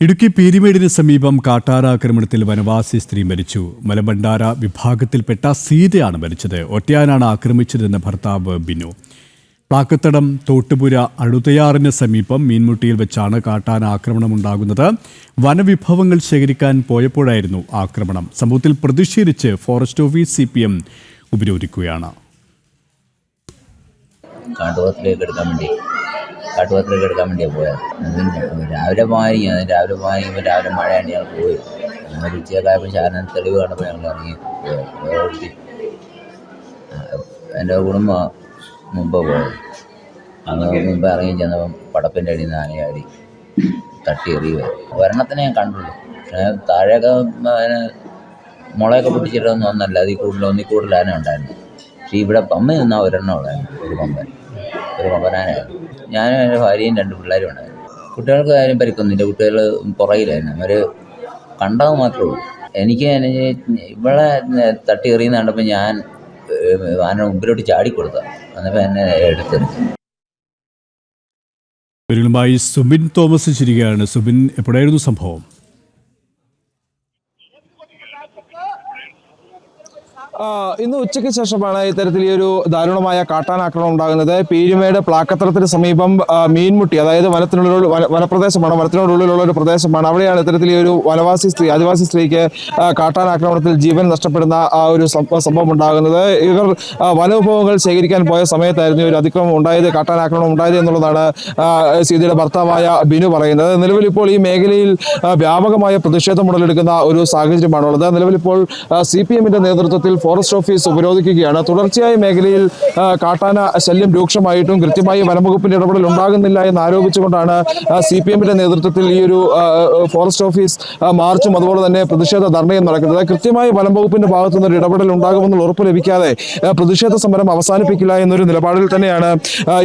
ഇടുക്കി പീരിമേടിന് സമീപം കാട്ടാര ആക്രമണത്തിൽ വനവാസി സ്ത്രീ മരിച്ചു. മലബണ്ടാര വിഭാഗത്തിൽപ്പെട്ട സീതയാണ് മരിച്ചത്. ഒറ്റയാനാണ് ആക്രമിച്ചതെന്ന് ഭർത്താവ് ബിനു. പ്ലാക്കത്തടം തോട്ടുപുര അഴുതയാറിന് സമീപം മീൻമുട്ടിയിൽ വെച്ചാണ് കാട്ടാന ആക്രമണമുണ്ടാകുന്നത്. വനവിഭവങ്ങൾ ശേഖരിക്കാൻ പോയപ്പോഴായിരുന്നു ആക്രമണം. സംഭവത്തിൽ പ്രതിഷേധിച്ച് forest office C P M ഉപരോധിക്കുകയാണ്. എടുക്കാൻ വേണ്ടി കാട്ടുപോത്തിലേക്ക് എടുക്കാൻ വേണ്ടിയാണ് പോയത്. രാവിലെ പോകാനിരിക്കും രാവിലെ പോകാനിരിക്കുമ്പോൾ രാവിലെ മഴയാണ് ഞങ്ങൾ പോയി. അങ്ങനെ ഉച്ചയൊക്കെ ആയപ്പോൾ ശാരന തെളിവ് കണ്ടപ്പോൾ ഞങ്ങൾ ഇറങ്ങി പോയി. എന്റെ കുടുംബം മുമ്പ് പോയത് അങ്ങനെ മുമ്പ് ഇറങ്ങി ചെന്നപ്പം പടപ്പിന്റെ അടിയിൽ നിന്ന് ആനയാടി തട്ടി എറിയുക ഒരെണ്ണത്തിനെ ഞാൻ കണ്ടുള്ളൂ പക്ഷേ താഴെയൊക്കെ അതിന് മുളയൊക്കെ പൊട്ടിച്ചിട്ടൊന്നും ഒന്നല്ല. അതിൽ കൂടുതൽ ഒന്നിൽ കൂടുതൽ ആന ഉണ്ടായിരുന്നു. പക്ഷേ ഇവിടെ പമ്മ നിന്നാൽ ഒരെണ്ണം ഉണ്ടായിരുന്നു ഒരു പമ്പൻ. ഒരു പമ്പനാനായിരുന്നു ഞാനും എന്റെ ഭാര്യയും രണ്ട് പിള്ളേരും ഉണ്ടായിരുന്നു. കുട്ടികൾക്ക് കാര്യം പരിക്കൊന്നുമില്ല. കുട്ടികൾ പുറകിലായിരുന്നു. അവർ കണ്ടത് മാത്രമേ ഉള്ളൂ. എനിക്ക് ഇവിടെ തട്ടി എറിയുന്ന കണ്ടപ്പോൾ ഞാൻ ആന മുമ്പിലോട്ട് ചാടിക്കൊടുത്ത. അന്നപ്പോൾ എന്നെ എടുത്തെടുത്തു. വിവരങ്ങളുമായി സുബിൻ തോമസ് ചിരികയാണ് സുബിൻ എപ്പോഴായിരുന്നു സംഭവം ആ, ഇന്ന് ഉച്ചയ്ക്ക് ശേഷമാണ് ഇത്തരത്തിൽ ഈ ഒരു ദാരുണമായ കാട്ടാനാക്രമണം ഉണ്ടാകുന്നത്. പീരുമേട് പ്ലാക്കത്തറത്തിന് സമീപം മീൻമുട്ടി അതായത് വനത്തിനുള്ളിൽ വന- വനപ്രദേശമാണ് വനത്തിനുള്ളിലുള്ള ഒരു പ്രദേശമാണ്. അവിടെയാണ് ഇത്തരത്തിൽ ഈ ഒരു വനവാസി സ്ത്രീ ആദിവാസി സ്ത്രീക്ക് കാട്ടാനാക്രമണത്തിൽ ജീവൻ നഷ്ടപ്പെടുന്ന ആ ഒരു സംഭവം ഉണ്ടാകുന്നത്. ഇവർ വനവിഭവങ്ങൾ ശേഖരിക്കാൻ പോയ സമയത്തായിരുന്നു ഒരു അതിക്രമം ഉണ്ടായത് കാട്ടാനാക്രമണം ഉണ്ടായത് എന്നുള്ളതാണ് സീതയുടെ ഭർത്താവായ ബിനു പറയുന്നത്. നിലവിൽ ഇപ്പോൾ ഈ മേഖലയിൽ വ്യാപകമായ പ്രതിഷേധം ഉടലെടുക്കുന്ന ഒരു സാഹചര്യമാണുള്ളത്. നിലവിൽ ഇപ്പോൾ സി പി എമ്മിന്റെ നേതൃത്വത്തിൽ ഫോറസ്റ്റ് ഓഫീസ് ഉപരോധിക്കുകയാണ്. തുടർച്ചയായി മേഖലയിൽ കാട്ടാന ശല്യം രൂക്ഷമായിട്ടും കൃത്യമായി വനംവകുപ്പിന്റെ ഇടപെടൽ ഉണ്ടാകുന്നില്ല എന്ന് ആരോപിച്ചുകൊണ്ടാണ് സി പി എമ്മിന്റെ നേതൃത്വത്തിൽ ഈ ഒരു ഫോറസ്റ്റ് ഓഫീസ് മാർച്ചും അതുപോലെ തന്നെ പ്രതിഷേധ ധർണയും നടക്കുന്നത്. കൃത്യമായി വനംവകുപ്പിന്റെ ഭാഗത്തു നിന്ന് ഒരു ഇടപെടൽ ഉണ്ടാകുമെന്നുള്ള ഉറപ്പ് ലഭിക്കാതെ പ്രതിഷേധ സമരം അവസാനിപ്പിക്കില്ല എന്നൊരു നിലപാടിൽ തന്നെയാണ്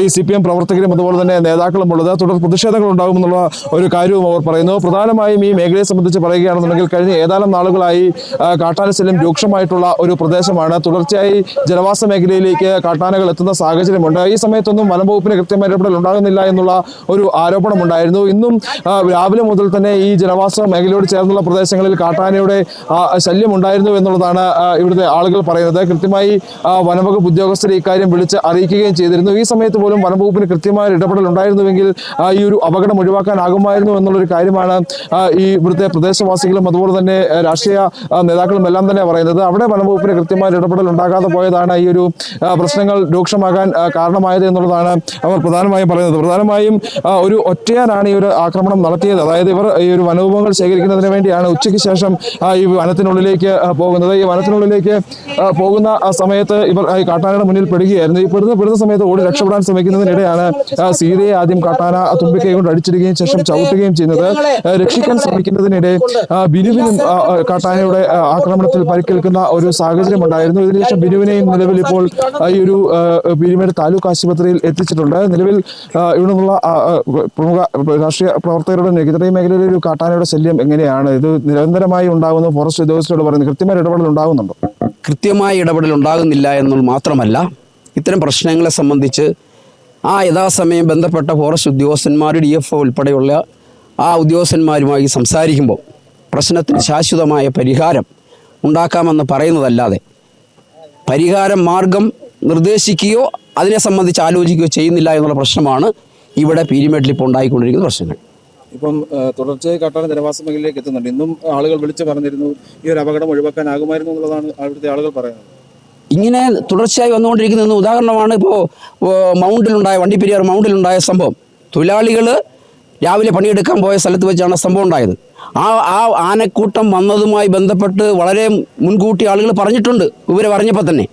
ഈ സി പി എം പ്രവർത്തകരും അതുപോലെ തന്നെ നേതാക്കളും ഉള്ളത്. തുടർ പ്രതിഷേധങ്ങൾ ഉണ്ടാകുമെന്നുള്ള ഒരു കാര്യവും അവർ പറയുന്നു. പ്രധാനമായും ഈ മേഖലയെ സംബന്ധിച്ച് പറയുകയാണെന്നുണ്ടെങ്കിൽ കഴിഞ്ഞ ഏതാനും നാളുകളായി കാട്ടാനശല്യം കാട്ടാന ശല്യം രൂക്ഷമായിട്ടുള്ള ഒരു പ്രദേശമാണ്. തുടർച്ചയായി ജനവാസ മേഖലയിലേക്ക് കാട്ടാനകൾ എത്തുന്ന സാഹചര്യമുണ്ട്. ഈ സമയത്തൊന്നും വനംവകുപ്പിന് കൃത്യമായ ഇടപെടൽ ഉണ്ടാകുന്നില്ല എന്നുള്ള ഒരു ആരോപണം ഉണ്ടായിരുന്നു. ഇന്നും രാവിലെ മുതൽ തന്നെ ഈ ജനവാസ മേഖലയോട് ചേർന്നുള്ള പ്രദേശങ്ങളിൽ കാട്ടാനയുടെ ശല്യം ഉണ്ടായിരുന്നു എന്നുള്ളതാണ് ഇവിടുത്തെ ആളുകൾ പറയുന്നത്. കൃത്യമായി വനംവകുപ്പ് ഉദ്യോഗസ്ഥരെ ഇക്കാര്യം വിളിച്ച് അറിയിക്കുകയും ചെയ്തിരുന്നു. ഈ സമയത്ത് പോലും വനംവകുപ്പിന് കൃത്യമായ ഇടപെടൽ ഉണ്ടായിരുന്നുവെങ്കിൽ ഈ ഒരു അപകടം ഒഴിവാക്കാനാകുമായിരുന്നു എന്നുള്ളൊരു കാര്യമാണ് ഈ ഇവിടുത്തെ പ്രദേശവാസികളും അതുപോലെ തന്നെ രാഷ്ട്രീയ നേതാക്കളും എല്ലാം തന്നെ പറയുന്നത്. അവിടെ വനംവകുപ്പിന് കൃത്യമായ ഇടപെടൽ ഉണ്ടാകാതെ പോയതാണ് ഈ ഒരു പ്രശ്നങ്ങൾ രൂക്ഷമാകാൻ കാരണമായത് എന്നുള്ളതാണ് അവർ പ്രധാനമായും പറയുന്നത്. പ്രധാനമായും ഒരു ഒറ്റയാനാണ് ഈ ഒരു ആക്രമണം നടത്തിയത്. അതായത് ഇവർ ഈ ഒരു വനവിഭവങ്ങൾ ശേഖരിക്കുന്നതിന് വേണ്ടിയാണ് ഉച്ചയ്ക്ക് ശേഷം ഈ വനത്തിനുള്ളിലേക്ക് പോകുന്നത്. ഈ വനത്തിനുള്ളിലേക്ക് പോകുന്ന സമയത്ത് ഇവർ ഈ കാട്ടാനയുടെ മുന്നിൽ പെടുകയായിരുന്നു. ഈ പെടുന്ന പെടുന്ന സമയത്ത് ഓടി രക്ഷപ്പെടാൻ ശ്രമിക്കുന്നതിനിടെയാണ് സീതയെ ആദ്യം കാട്ടാന തുമ്പിക്കൈ കൊണ്ട് അടിച്ചിടുകയും ശേഷം ചവിട്ടുകയും ചെയ്യുന്നത്. രക്ഷിക്കാൻ ശ്രമിക്കുന്നതിനിടെ ബിനുവിനും കാട്ടാനയുടെ ആക്രമണത്തിൽ പരിക്കേൽക്കുന്ന ഒരു സാഹചര്യം ഉണ്ടായിരുന്നു ഇതിനുശേഷം ബിനുവിനെയും നിലവിൽ ഇപ്പോൾ ഈ ഒരു പീരുമേട് താലൂക്ക് ആശുപത്രിയിൽ എത്തിച്ചിട്ടുണ്ട്. നിലവിൽ ഇവിടെ നിന്നുള്ള പ്രമുഖ രാഷ്ട്രീയ പ്രവർത്തകരുടെ നെഗറ്റീവ് മേഖലയിലെ ഒരു കാട്ടാനയുടെ ശല്യം എങ്ങനെയാണ്? ഇത് നിരന്തരമായി ഉണ്ടാകുന്ന. ഫോറസ്റ്റ് ഉദ്യോഗസ്ഥരോട് പറയുന്നത് കൃത്യമായ ഇടപെടൽ ഉണ്ടാകുന്നുണ്ടോ? കൃത്യമായ ഇടപെടൽ ഉണ്ടാകുന്നില്ല എന്നുള്ളത് മാത്രമല്ല ഇത്തരം പ്രശ്നങ്ങളെ സംബന്ധിച്ച് ആ യഥാസമയം ബന്ധപ്പെട്ട ഫോറസ്റ്റ് ഉദ്യോഗസ്ഥന്മാർ ഡി എഫ് ഒ ഉൾപ്പെടെയുള്ള ആ ഉദ്യോഗസ്ഥന്മാരുമായി സംസാരിക്കുമ്പോൾ പ്രശ്നത്തിന് ശാശ്വതമായ പരിഹാരം ഉണ്ടാക്കാമെന്ന് പറയുന്നതല്ലാതെ പരിഹാര മാർഗം നിർദ്ദേശിക്കുകയോ അതിനെ സംബന്ധിച്ച് ആലോചിക്കുകയോ ചെയ്യുന്നില്ല എന്നുള്ള പ്രശ്നമാണ് ഇവിടെ പീരിമേട്ടിൽ ഇപ്പോൾ ഉണ്ടായിക്കൊണ്ടിരിക്കുന്ന പ്രശ്നങ്ങൾ. ഇപ്പം തുടർച്ചയായി കാട്ടാന ജനവാസ മേഖലയിലേക്ക് എത്തുന്നുണ്ട്. ഇന്നും ആളുകൾ വിളിച്ചു പറഞ്ഞിരുന്നു ഈ ഒരു അപകടം ഒഴിവാക്കാനാകുമായിരുന്നു എന്നുള്ളതാണ് അവിടുത്തെ ആളുകൾ പറയുന്നത്. ഇങ്ങനെ തുടർച്ചയായി വന്നുകൊണ്ടിരിക്കുന്ന ഉദാഹരണമാണ് ഇപ്പോൾ മൗണ്ടിലുണ്ടായ വണ്ടിപ്പെരിയാർ മൗണ്ടിലുണ്ടായ സംഭവം. തൊഴിലാളികൾ രാവിലെ പണിയെടുക്കാൻ പോയ സ്ഥലത്ത് വെച്ചാണ് സംഭവം ഉണ്ടായത്. ആ ആ ആനക്കൂട്ടം വന്നതുമായി ബന്ധപ്പെട്ട് വളരെ മുൻകൂട്ടി ആളുകൾ പറഞ്ഞിട്ടുണ്ട് ഇവരെ പറഞ്ഞപ്പോൾ തന്നെ.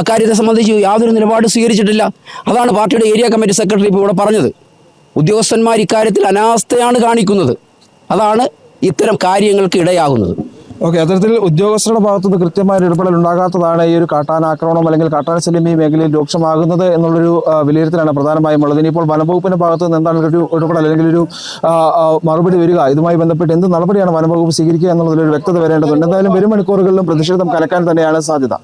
അക്കാര്യത്തെ സംബന്ധിച്ച് യാതൊരു നിലപാട് സ്വീകരിച്ചിട്ടില്ല. അതാണ് പാർട്ടിയുടെ ഏരിയ കമ്മിറ്റി സെക്രട്ടറി ഇപ്പോൾ ഇവിടെ പറഞ്ഞത്. ഉദ്യോഗസ്ഥന്മാർ ഇക്കാര്യത്തിൽ അനാസ്ഥയാണ് കാണിക്കുന്നത്. അതാണ് ഇത്തരം കാര്യങ്ങൾക്ക് ഇടയാകുന്നത്. ഓക്കെ അത്തരത്തിൽ ഉദ്യോഗസ്ഥരുടെ ഭാഗത്തുനിന്ന് കൃത്യമായ ഇടപെടൽ ഉണ്ടാകാത്തതാണ് ഈ ഒരു കാട്ടാന ആക്രമണം അല്ലെങ്കിൽ കാട്ടാന ശല്യം ഈ മേഖലയിൽ രൂക്ഷമാകുന്നത് എന്നുള്ളൊരു വിലയിരുത്തലാണ് പ്രധാനമായും ഉള്ളത്. ഇനിയിപ്പോൾ വനംവകുപ്പിന്റെ ഭാഗത്ത് നിന്ന് എന്താണ് ഒരു ഇടപെടൽ അല്ലെങ്കിൽ ഒരു മറുപടി വരിക? ഇതുമായി ബന്ധപ്പെട്ട് എന്ത് നടപടിയാണ് വനംവകുപ്പ് സ്വീകരിക്കുക എന്നുള്ളതിൽ ഒരു വ്യക്തത വരേണ്ടതുണ്ട്. എന്തായാലും വരും മണിക്കൂറുകളിലും പ്രതിഷേധം കലക്കാൻ തന്നെയാണ് സാധ്യത.